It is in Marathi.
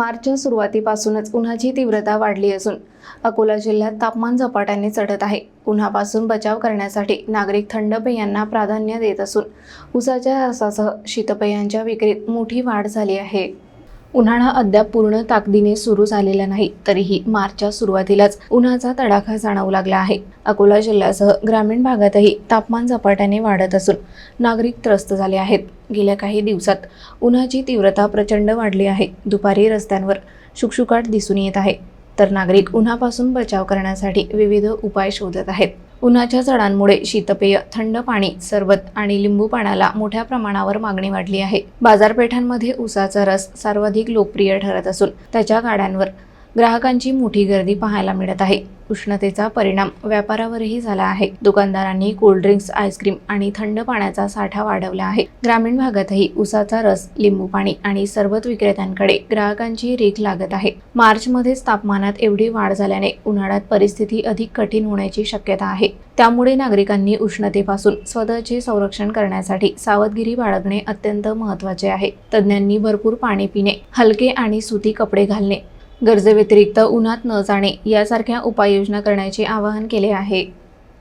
मार्चच्या सुरुवातीपासूनच उन्हाची तीव्रता वाढली असून अकोला जिल्ह्यात तापमान झपाट्याने चढत आहे. उन्हापासून बचाव करण्यासाठी नागरिक थंड पेयांना प्राधान्य देत असून उसाच्या रसासह शीतपेयांच्या विक्रीत मोठी वाढ झाली आहे. उन्हाळा अद्याप पूर्ण ताकदीने सुरू झालेला नाही तरीही मार्चच्या सुरुवातीलाच उन्हाचा तडाखा जाणवू लागला आहे. अकोला जिल्ह्यासह ग्रामीण भागातही तापमान झपाट्याने वाढत असून नागरिक त्रस्त झाले आहेत. गेल्या काही दिवसात उन्हाची तीव्रता प्रचंड वाढली आहे. दुपारी रस्त्यांवर शुकशुकाट दिसून येत आहे. तर नागरिक उन्हापासून बचाव करण्यासाठी विविध उपाय शोधत आहेत. उन्हाच्या चढांमुळे शीतपेय थंड पाणी सरबत आणि लिंबू पाण्याला मोठ्या प्रमाणावर मागणी वाढली आहे. बाजारपेठांमध्ये उसाचा रस सर्वाधिक लोकप्रिय ठरत असून त्याच्या गाड्यांवर ग्राहकांची मोठी गर्दी पाहायला मिळत आहे. उष्णतेचा परिणाम व्यापारावरही झाला आहे. दुकानदारांनी कोल्ड्रिंक्स आईस्क्रीम आणि थंड पाण्याचा साठा वाढवला आहे. ग्रामीण भागातही उसाचा रस लिंबू पाणी आणि सरबत विक्रेत्यांकडे ग्राहकांची रेख लागत आहे. मार्चमध्येच तापमानात एवढी वाढ झाल्याने उन्हाळ्यात परिस्थिती अधिक कठीण होण्याची शक्यता आहे. त्यामुळे नागरिकांनी उष्णतेपासून स्वतःचे संरक्षण करण्यासाठी सावधगिरी बाळगणे अत्यंत महत्त्वाचे आहे. तज्ज्ञांनी भरपूर पाणी पिणे हलके आणि सुती कपडे घालणे गरजेव्यतिरिक्त उन्हात न जाणे यासारख्या उपाययोजना करण्याचे आवाहन केले आहे.